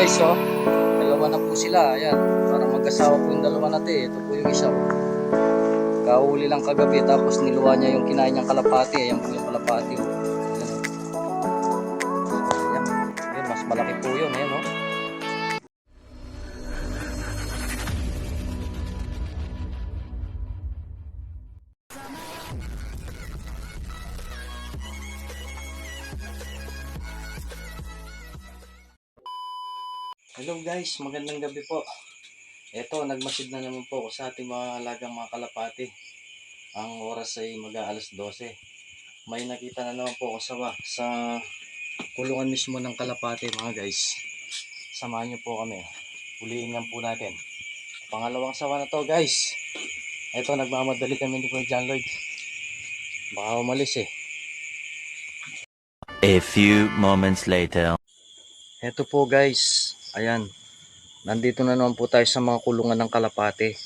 guys, oh. Dalawa na po sila. Ayan. Parang magkasawa po yung dalawa natin. Ito po yung isa. Oh. Kahuli lang kagabi tapos niluwa niya yung kinain niyang kalapati. Ayan po yung kalapati. Oh. Hello guys, magandang gabi po. Eto, nagmasid na naman po sa ating mga alagang mga kalapati. Ang oras ay mag-aalas 12. May nakita na naman po ako sa, sa kulungan mismo ng kalapati mga guys. Samahan niyo po kami. Huliin lang po natin. Pangalawang sawa na to guys. Eto, nagmamadali kami ni Kuya John Lloyd. Baka umalis eh. A few moments later. Eto po guys, ayan. Nandito na naman po tayo sa mga kulungan ng kalapate.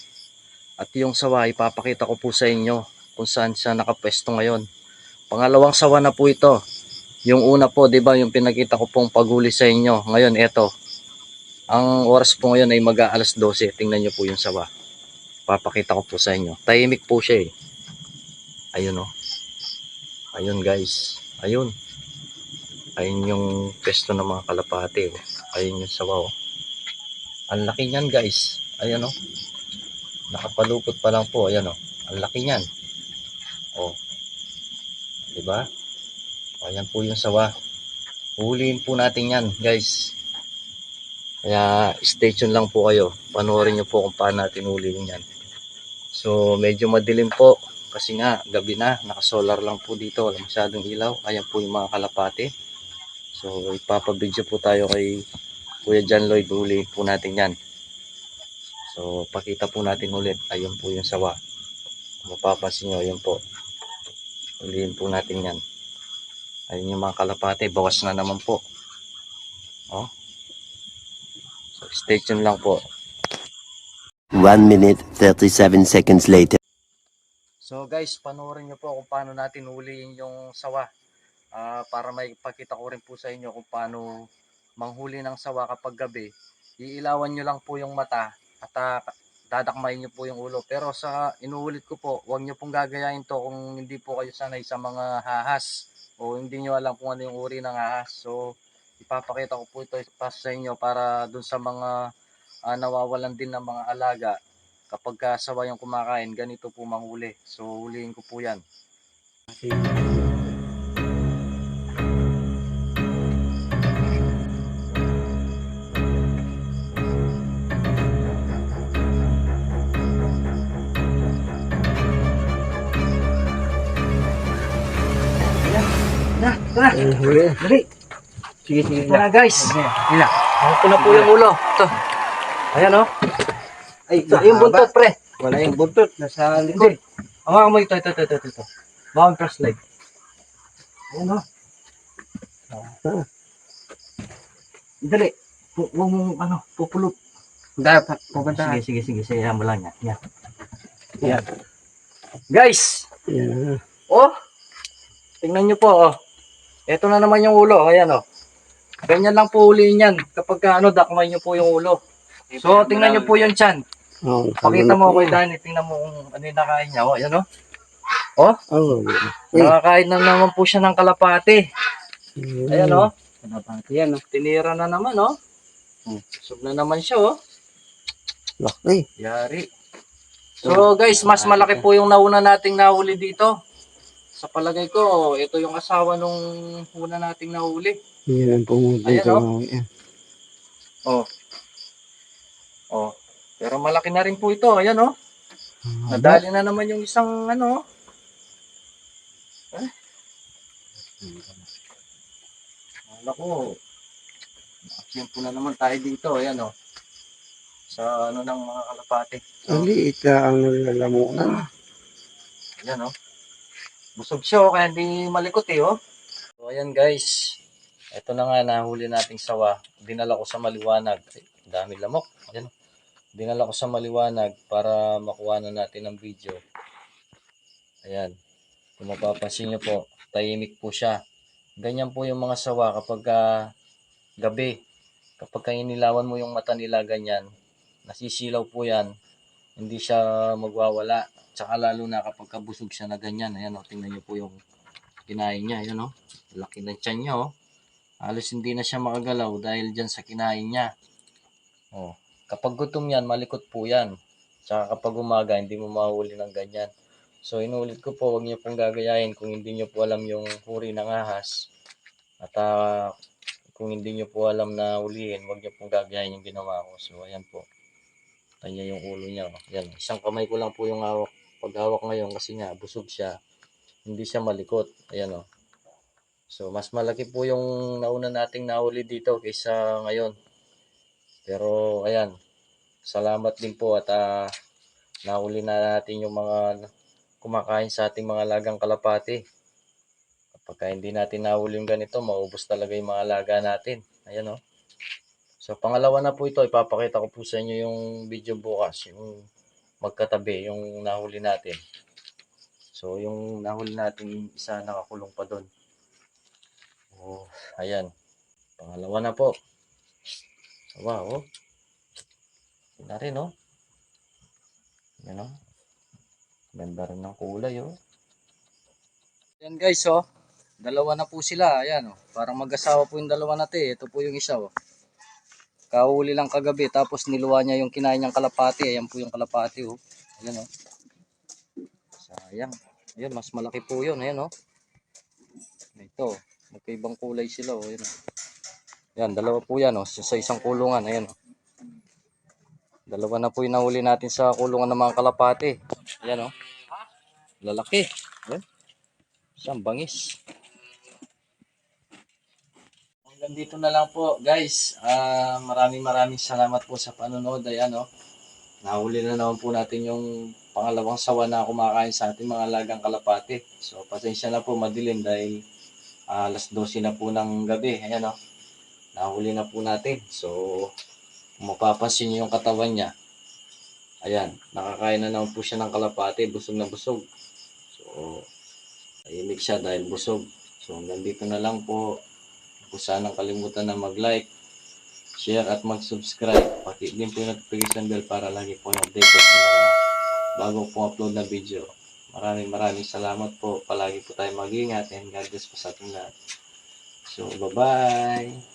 At yung sawa, ipapakita ko po sa inyo kung saan siya nakapwesto ngayon. Pangalawang sawa na po ito. Yung una po, di ba, yung pinakita ko pong paghuli sa inyo. Ngayon, eto. Ang oras po ngayon ay mag-aalas 12. Tingnan nyo po yung sawa. Papakita ko po sa inyo. Tahimik po siya eh. Ayun oh. Ayun guys. Ayun. Ayun yung pesto ng mga kalapate. Oh. Ayun yung sawa. Oh. Ang laki niyan guys. Ayan oh. Nakapalupot pa lang po. Ayan oh. Ang laki niyan. Oh. 'Di ba? Ayan po yung sawa. Huliin po natin yan guys. Kaya stay tuned lang po kayo. Panoorin niyo po kung paano natin huliin yan. So medyo madilim po. Kasi nga gabi na. Naka-solar lang po dito. Wala masyadong ilaw. Ayan po yung mga kalapate. So, ipapabidyo po tayo kay Kuya John Lloyd. Huliin po natin yan. So, pakita po natin ulit. Ayun po yung sawa. Kung mapapansin nyo, ayun po. Huliin po natin yan. Ayun yung mga kalapate. Bawas na naman po. Oh. So, stay tuned lang po. 1 minute 37 seconds later. So guys, panoorin nyo po kung paano natin huliin yung sawa. Ah, para may pakita ko rin po sa inyo kung paano manghuli ng sawa kapag gabi. Iilawan nyo lang po yung mata at ah, dadakmayin nyo po yung ulo. Pero sa inuulit ko po, huwag nyo pong gagayahin to kung hindi po kayo sanay sa mga hahas o hindi nyo alam kung ano yung uri ng ahas. So, ipapakita ko po ito sa inyo para dun sa mga ah, nawawalan din ng mga alaga kapag kasawa yung kumakain, ganito po manghuli. So, huliin ko po yan. Na, na, dali. Sige, sige. Ito na guys. Ila. Ako ko na po yung ulo. Ito. Ayan oh. Ay, Ito, yung buntot pre. Wala yung buntot. Nasa likod. Hawakan mo ito, ito, ito, ito, ito. Bawang first leg. Ayan oh. Dali. Hu- Huwag mong ano, pupulot. Dapat pupunta. Sige, sige, sige. Yan mo lang yan. Yan. Yan. Guys! Yan. Oh! Tingnan nyo po, oh. Ito na naman yung ulo. Ayan, oh. Ganyan lang po uliin yan. Kapag ka, ano, dakmay nyo po yung ulo. So, tingnan nyo po yung chan. Oh, Pakita mo kay Danny. Tingnan mo kung ano yung nakain niya. Oh, ayan, oh. Oh, Oh, nakakain na naman po siya ng kalapati. Ayan, oh. Yan, oh. Tinira na naman, oh. Sub na naman siya, oh. Laki. Yari. So guys, mas malaki po yung nauna nating nahuli dito. Sa palagay ko, ito yung asawa nung una nating nahuli. Yan ang pumunta. Ayan, oh. Yan. Oh. Oh. Pero malaki na rin po ito. Ayan oh. Nadali na naman yung isang ano. Eh. Wala ko. Nakakiyempo na naman tayo dito. Ayan oh. Sa ano ng mga kalapate. Ang liit na ang nalalamunan. Ayan oh. Busog siya oh, kaya hindi malikot eh oh. So ayan guys. Ito na nga nahuli nating sawa. Dinala ko sa maliwanag. Dami lamok. Ayan. Dinala ko sa maliwanag para makuha na natin ang video. Ayan. Kung mapapansin nyo po, tahimik po siya. Ganyan po yung mga sawa kapag ah, gabi. kapag ka inilawan mo yung mata nila ganyan, nasisilaw po yan, hindi siya magwawala. Tsaka lalo na kapag kabusog siya na ganyan, ayan o, tingnan niyo po yung kinain niya, ayan o, laki ng tiyan niya o. Halos hindi na siya makagalaw dahil dyan sa kinain niya. Oh, kapag gutom yan, malikot po yan. Tsaka kapag umaga, hindi mo mahuli ng ganyan. So, inulit ko po, huwag niyo pong gagayahin kung hindi niyo po alam yung huri ng ahas. At ah, kung hindi niyo po alam na ulihin, huwag niyo pong gagayahin yung ginawa ko. So, ayan po. Kanya yung ulo niya. oh. Yan, isang kamay ko lang po yung hawak. Paghawak ngayon kasi nga, busog siya. Hindi siya malikot. Ayan o. So, mas malaki po yung nauna nating nahuli dito kaysa ngayon. Pero, ayan. Salamat din po at ah, nahuli na natin yung mga kumakain sa ating mga lagang kalapati. Kapag hindi natin nahuli yung ganito, maubos talaga yung mga laga natin. Ayan o. So, pangalawa na po ito. Ipapakita ko po sa inyo yung video bukas. Yung magkatabi, yung nahuli natin. So, yung nahuli natin, isa nakakulong pa doon. Oh, ayan. Pangalawa na po. Wow, oh. Na rin, oh. Yan, oh. Ganda rin ng kulay, oh. Yan guys, oh. Dalawa na po sila. Ayan, oh. Parang mag-asawa po yung dalawa natin. Ito po yung isa, oh. Kahuli lang kagabi. Tapos niluwa niya yung kinain niyang kalapati. Ayan po yung kalapati, oh. Ayan, oh. Sayang. Ayan, mas malaki po yun. Ayan, oh. Ito, magkaibang kulay sila, oh. Ayan, oh. Yan, dalawa po yan, oh. Sa isang kulungan. Ayan, oh. Dalawa na po yung nahuli natin sa kulungan ng mga kalapati. Ayan, oh. Lalaki. Ayan. Isang bangis. Hanggang dito na lang po, guys. Ah, maraming maraming salamat po sa panonood. Ayan, oh. Nahuli na naman po natin yung pangalawang sawa na kumakain sa ating mga lagang kalapati. So, pasensya na po madilim dahil ah, alas 12 na po ng gabi. Ayan, oh. Nahuli na po natin. So, mapapansin niyo yung katawan niya, ayan, nakakain na naman po siya ng kalapati, busog na busog. So, tahimik siya dahil busog. So, hanggang dito na lang po. Kung sanang kalimutan na mag-like, share at mag-subscribe. Pati din po yung notification bell para lagi po updated sa mga bago pong upload na video. Maraming maraming salamat po. Palagi po tayo mag-ingat and God bless po sa ating lahat. So, bye-bye!